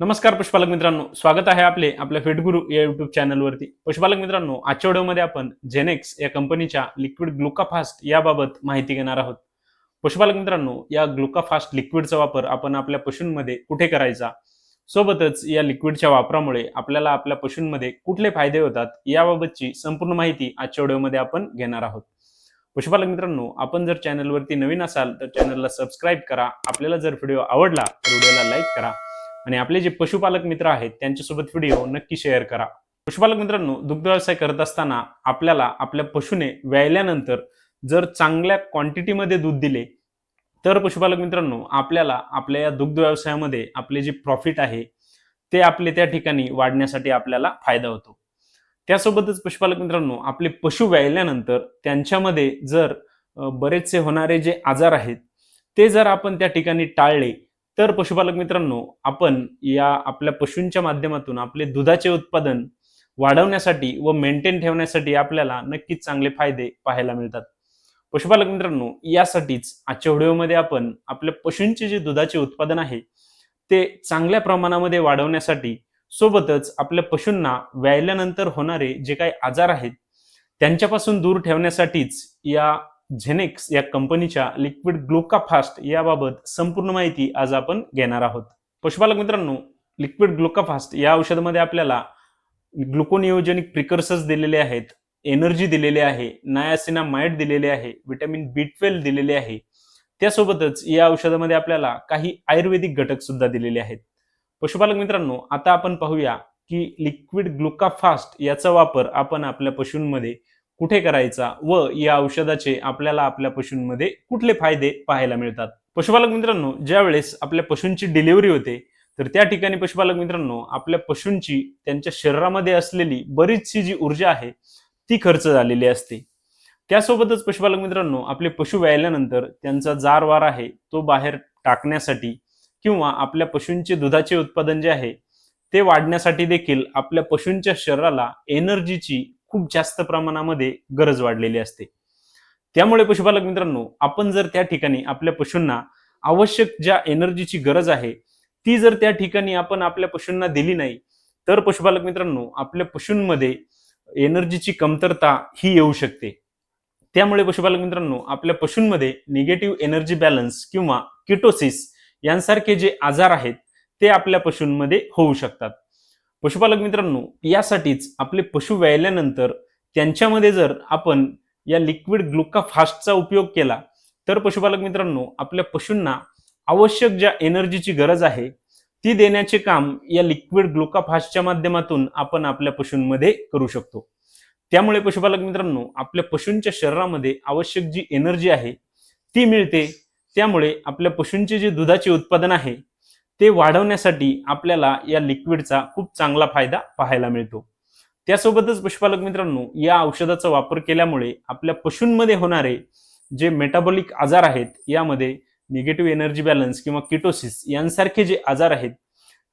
नमस्कार पशुपालक मित्रांनो स्वागत आहे आपले आपल्या फेटगुरु या युट्यूब चॅनलवरती पशुपालक मित्रांनो आजच्या व्हिडिओमध्ये आपण जेनेक्स या कंपनीच्या लिक्विड ग्लुकाफास्ट याबाबत माहिती घेणार आहोत. पशुपालक मित्रांनो या ग्लुकाफास्ट लिक्विडचा वापर आपण आपल्या पशूंमध्ये कुठे करायचा? सोबतच या लिक्विडच्या वापरामुळे आपल्याला आपल्या पशूंमध्ये कुठले फायदे होतात याबाबतची संपूर्ण माहिती आजच्या व्हिडिओमध्ये आपण घेणार आहोत. पशुपालक मित्रांनो आपण जर चॅनलवरती नवीन असाल तर चॅनलला सबस्क्राईब करा. आपल्याला जर व्हिडिओ आवडला तर व्हिडिओला लाईक करा. आणि आपले जे पशुपालक मित्र आहेत त्यांच्यासोबत व्हिडिओ नक्की शेअर करा. पशुपालक मित्रांनो दुग्ध व्यवसाय करत असताना आपल्याला आपल्या पशुने व्यायल्यानंतर जर चांगल्या क्वांटिटीमध्ये दूध दिले तर पशुपालक मित्रांनो आपल्याला आपल्या या दुग्ध व्यवसायामध्ये आपले जे प्रॉफिट आहे ते आपले त्या ठिकाणी वाढण्यासाठी आपल्याला फायदा होतो. त्यासोबतच पशुपालक मित्रांनो आपले पशु व्यायल्यानंतर त्यांच्यामध्ये जर बरेचसे होणारे जे आजार आहेत ते जर आपण त्या ठिकाणी टाळले तर पशुपालक मित्रांनो आपण या आपल्या पशूंच्या माध्यमातून आपले दुधाचे उत्पादन वाढवण्यासाठी व मेंटेन ठेवण्यासाठी आपल्याला नक्कीच चांगले फायदे पाहायला मिळतात. पशुपालक मित्रांनो यासाठीच आजच्या व्हिडिओमध्ये आपण आपल्या पशूंचे जे दुधाचे उत्पादन आहे ते चांगल्या प्रमाणामध्ये वाढवण्यासाठी सोबतच आपल्या पशूंना व्यायल्यानंतर होणारे जे काही आजार आहेत त्यांच्यापासून दूर ठेवण्यासाठीच या झेनेक्स या कंपनीच्या लिक्विड ग्लुकाफास्ट याबाबत संपूर्ण माहिती आज आपण घेणार आहोत. पशुपालक मित्रांनो लिक्विड ग्लुकाफास्ट या औषधामध्ये आपल्याला ग्लुकोनियोजेनिक प्रिकर्सर्स दिलेले आहेत एनर्जी दिलेले आहे नायासिनामाइड दिलेले आहे व्हिटॅमिन बी ट्वेल्व दिलेले आहे. त्यासोबतच या औषधामध्ये आपल्याला काही आयुर्वेदिक घटक सुद्धा दिलेले आहेत. पशुपालक मित्रांनो आता आपण पाहूया की लिक्विड ग्लुकाफास्ट याचा वापर आपण आपल्या पशूंमध्ये कुठे करायचा व या औषधाचे आपल्याला आपल्या पशूंमध्ये कुठले फायदे पाहायला मिळतात? पशुपालक मित्रांनो ज्या वेळेस आपल्या पशूंची डिलिव्हरी होते तर त्या ठिकाणी पशुपालक मित्रांनो आपल्या पशूंची त्यांच्या शरीरामध्ये असलेली बरीचशी जी ऊर्जा आहे ती खर्च झालेली असते. त्यासोबतच पशुपालक मित्रांनो आपले पशु व्यायल्यानंतर त्यांचा जार वार आहे तो बाहेर टाकण्यासाठी किंवा आपल्या पशूंचे दुधाचे उत्पादन जे आहे ते वाढण्यासाठी देखील आपल्या पशूंच्या शरीराला एनर्जीची खूप जास्त प्रमाणामध्ये गरज वाढलेली असते. त्यामुळे पशुपालक मित्रांनो आपण जर त्या ठिकाणी आपल्या पशूंना आवश्यक ज्या एनर्जीची गरज आहे ती जर त्या ठिकाणी आपण आपल्या पशूंना दिली नाही तर पशुपालक मित्रांनो आपल्या पशूंमध्ये एनर्जीची कमतरता ही येऊ शकते. त्यामुळे पशुपालक मित्रांनो आपल्या पशूंमध्ये निगेटिव्ह एनर्जी बॅलन्स किंवा किटोसिस यांसारखे जे आजार आहेत ते आपल्या पशूंमध्ये होऊ शकतात. पशुपालक मित्रांनो यासाठीच आपले पशु व्यायल्यानंतर त्यांच्यामध्ये जर आपण या लिक्विड ग्लुकाफास्टचा उपयोग केला तर पशुपालक मित्रांनो आपल्या पशूंना आवश्यक ज्या एनर्जीची गरज आहे ती देण्याचे काम या लिक्विड ग्लुकाफास्टच्या माध्यमातून आपण आपल्या पशूंमध्ये करू शकतो. त्यामुळे पशुपालक मित्रांनो आपल्या पशूंच्या शरीरामध्ये आवश्यक जी एनर्जी आहे ती मिळते. त्यामुळे आपल्या पशूंचे जे दुधाचे उत्पादन आहे ते वाढवण्यासाठी आपल्याला या लिक्विडचा खूप चांगला फायदा पाहायला मिळतो. त्यासोबतच पशुपालक मित्रांनो या औषधाचा वापर केल्यामुळे आपल्या पशूंमध्ये होणारे जे मेटाबॉलिक आजार आहेत यामध्ये निगेटिव्ह एनर्जी बॅलन्स किंवा किटोसिस यांसारखे जे आजार आहेत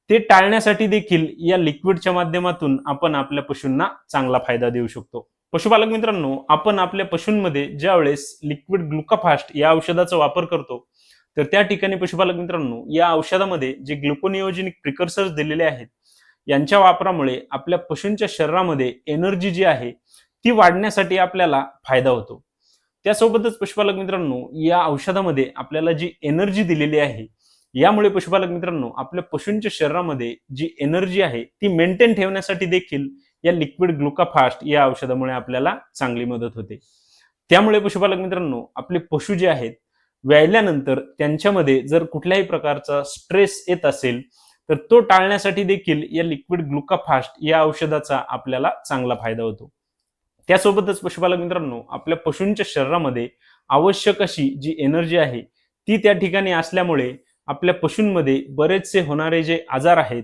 ते टाळण्यासाठी देखील या लिक्विडच्या माध्यमातून आपण आपल्या पशूंना चांगला फायदा देऊ शकतो. पशुपालक मित्रांनो आपण आपल्या पशूंमध्ये ज्यावेळेस लिक्विड ग्लुकाफास्ट या औषधाचा वापर करतो तर त्या ठिकाणी पशुपालक मित्रांनो या औषधामध्ये जे ग्लुकोनियोजेनिक प्रिकर्सर्स दिलेले आहेत यांच्या वापरामुळे आपल्या पशूंच्या शरीरामध्ये एनर्जी जी आहे ती वाढण्यासाठी आपल्याला फायदा होतो. त्यासोबतच पशुपालक मित्रांनो या औषधामध्ये आपल्याला जी एनर्जी दिलेली आहे यामुळे पशुपालक मित्रांनो आपल्या पशूंच्या शरीरामध्ये जी एनर्जी आहे ती मेंटेन ठेवण्यासाठी देखील या लिक्विड ग्लुकाफास्ट या औषधामुळे आपल्याला चांगली मदत होते. त्यामुळे पशुपालक मित्रांनो आपले पशु जे आहेत व्यायल्यानंतर त्यांच्यामध्ये जर कुठल्याही प्रकारचा स्ट्रेस येत असेल तर तो टाळण्यासाठी देखील या लिक्विड ग्लुकाफास्ट या औषधाचा आपल्याला चांगला फायदा होतो. त्यासोबतच पशुपालक मित्रांनो आपल्या पशूंच्या शरीरामध्ये आवश्यक अशी जी एनर्जी आहे ती त्या ठिकाणी असल्यामुळे आपल्या पशूंमध्ये बरेचसे होणारे जे आजार आहेत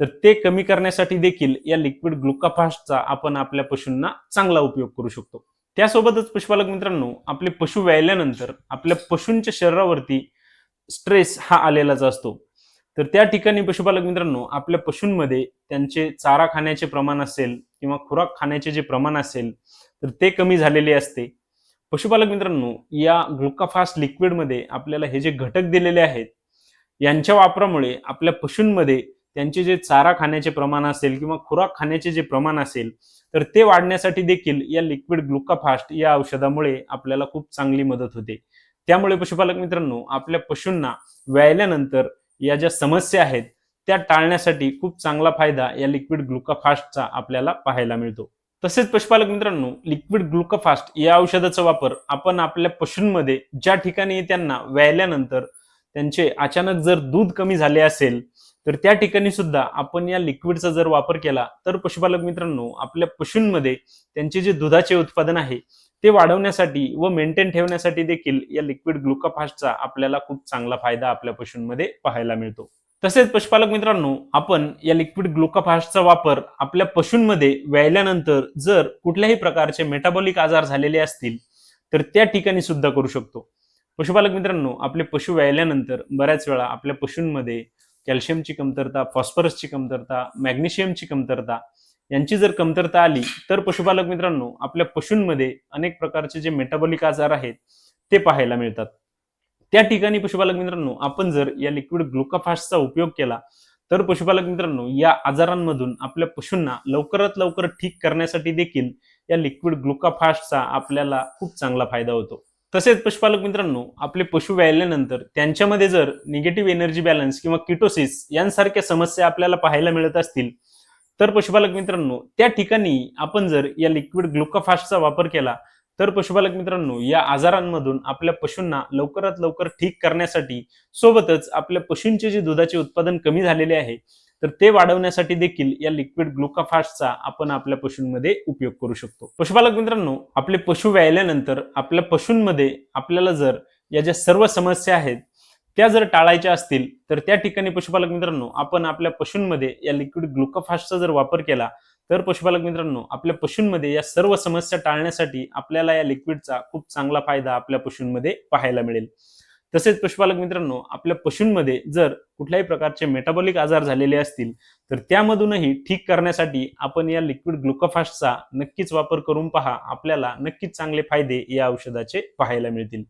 तर ते कमी करण्यासाठी देखील या लिक्विड ग्लुकाफास्टचा आपण आपल्या पशूंना चांगला उपयोग करू शकतो. त्यासोबतच पशुपालक मित्रांनो आपले पशु व्यायल्यानंतर आपल्या पशूंच्या शरीरावरती स्ट्रेस हा आलेलाच असतो. तर त्या ठिकाणी पशुपालक मित्रांनो आपल्या पशूंमध्ये त्यांचे चारा खाण्याचे प्रमाण असेल किंवा खुराक खाण्याचे जे प्रमाण असेल तर ते कमी झालेले असते. पशुपालक मित्रांनो या ग्लुकाफास्ट लिक्विडमध्ये आपल्याला हे जे घटक दिलेले आहेत यांच्या वापरामुळे आपल्या पशूंमध्ये त्यांचे जे चारा खाण्याचे प्रमाण असेल किंवा खुराक खाण्याचे जे प्रमाण असेल तर ते वाढण्यासाठी देखील या लिक्विड ग्लुकाफास्ट या औषधामुळे आपल्याला खूप चांगली मदत होते. त्यामुळे पशुपालक मित्रांनो आपल्या पशूंना व्यायल्यानंतर या ज्या समस्या आहेत त्या टाळण्यासाठी खूप चांगला फायदा या लिक्विड ग्लुकाफास्टचा आपल्याला पाहायला मिळतो. तसेच पशुपालक मित्रांनो लिक्विड ग्लुकाफास्ट या औषधाचा वापर आपण आपल्या पशूंमध्ये ज्या ठिकाणी त्यांना व्यायल्यानंतर त्यांचे अचानक जर दूध कमी झाले असेल तर त्या ठिकाणी सुद्धा आपण या लिक्विडचा जर वापर केला तर पशुपालक मित्रांनो आपल्या पशूंमध्ये त्यांचे जे दुधाचे उत्पादन आहे ते वाढवण्यासाठी व मेंटेन ठेवण्यासाठी देखील या लिक्विड ग्लुकोफास्टचा आपल्याला खूप चांगला फायदा आपल्या पशूंमध्ये पाहायला मिळतो. तसेच पशुपालक मित्रांनो आपण या लिक्विड ग्लुकोफास्टचा वापर आपल्या पशूंमध्ये व्यायल्यानंतर जर कुठल्याही प्रकारचे मेटाबॉलिक आजार झालेले असतील तर त्या ठिकाणी सुद्धा करू शकतो. पशुपालक मित्रांनो आपले पशु व्यायल्यानंतर बऱ्याच वेळा आपल्या पशूंमध्ये कॅल्शियमची कमतरता फॉस्फरसची कमतरता मॅग्नेशियमची कमतरता यांची जर कमतरता आली तर पशुपालक मित्रांनो आपल्या पशूंमध्ये अनेक प्रकारचे जे मेटाबॉलिक आजार आहेत ते पाहायला मिळतात. त्या ठिकाणी पशुपालक मित्रांनो आपण जर या लिक्विड ग्लुकाफास्टचा उपयोग केला तर पशुपालक मित्रांनो या आजारांमधून आपल्या पशूंना लवकरात लवकर ठीक करण्यासाठी देखील या लिक्विड ग्लुकाफास्टचा आपल्याला खूप चांगला फायदा होतो. तसेच पशुपालक मित्रांनो आपले पशु व्यायल्यानंतर त्यांच्यामध्ये जर निगेटिव्ह एनर्जी बॅलन्स किंवा किटोसिस यांसारख्या समस्या आपल्याला पाहायला मिळत असतील तर पशुपालक मित्रांनो त्या ठिकाणी आपण जर या लिक्विड ग्लुकोफास्टचा वापर केला तर पशुपालक मित्रांनो या आजारांमधून आपल्या पशूंना लवकरात लवकर ठीक करण्यासाठी सोबतच आपल्या पशूंचे जे दुधाचे उत्पादन कमी झालेले आहे तर ते वाढवण्यासाठी देखील या लिक्विड ग्लुकाफास्टचा आपण आपल्या पशूंमध्ये उपयोग करू शकतो. पशुपालक मित्रांनो आपले पशु व्यायल्यानंतर आपल्या पशूंमध्ये आपल्याला जर या ज्या सर्व समस्या आहेत त्या जर टाळायच्या असतील तर त्या ठिकाणी पशुपालक मित्रांनो आपण आपल्या पशूंमध्ये या लिक्विड ग्लुकोफास्टचा जर वापर केला तर पशुपालक मित्रांनो आपल्या पशूंमध्ये या सर्व समस्या टाळण्यासाठी आपल्याला या लिक्विडचा खूप चांगला फायदा आपल्या पशूंमध्ये पाहायला मिळेल. तसेच पशुपालक मित्रांनो आपल्या पशूंमध्ये जर कुठल्याही प्रकारचे मेटाबॉलिक आजार झालेले असतील तर त्यामधूनही ठीक करण्यासाठी आपण या लिक्विड ग्लुकोफास्टचा नक्कीच वापर करून पहा. आपल्याला नक्कीच चांगले फायदे या औषधाचे पाहायला मिळतील.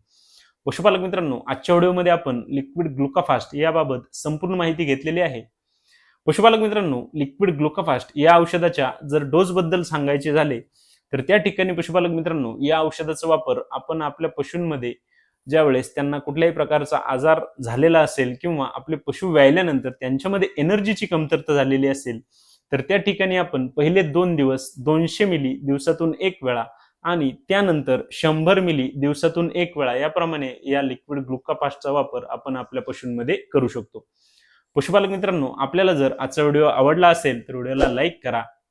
पशुपालक मित्रांनो आजच्या व्हिडिओमध्ये आपण लिक्विड ग्लुकोफास्ट याबाबत संपूर्ण माहिती घेतलेली आहे. पशुपालक मित्रांनो लिक्विड ग्लुकोफास्ट या औषधाच्या जर डोस बद्दल सांगायचे झाले तर त्या ठिकाणी पशुपालक मित्रांनो या औषधाचा वापर आपण आपल्या पशूंमध्ये ज्या वेळेस त्यांना कुठल्याही प्रकारचा आजार झालेला असेल किंवा आपले पशु व्यायल्यानंतर त्यांच्यामध्ये एनर्जीची कमतरता झालेली असेल तर त्या ठिकाणी आपण पहिले दोन दिवस दोनशे मिली दिवसातून एक वेळा आणि त्यानंतर शंभर मिली दिवसातून एक वेळा याप्रमाणे या लिक्विड ग्लुकापास्टचा वापर आपण आपल्या पशूंमध्ये करू शकतो. पशुपालक मित्रांनो आपल्याला जर आजचा व्हिडिओ आवडला असेल तर व्हिडिओला लाईक करा.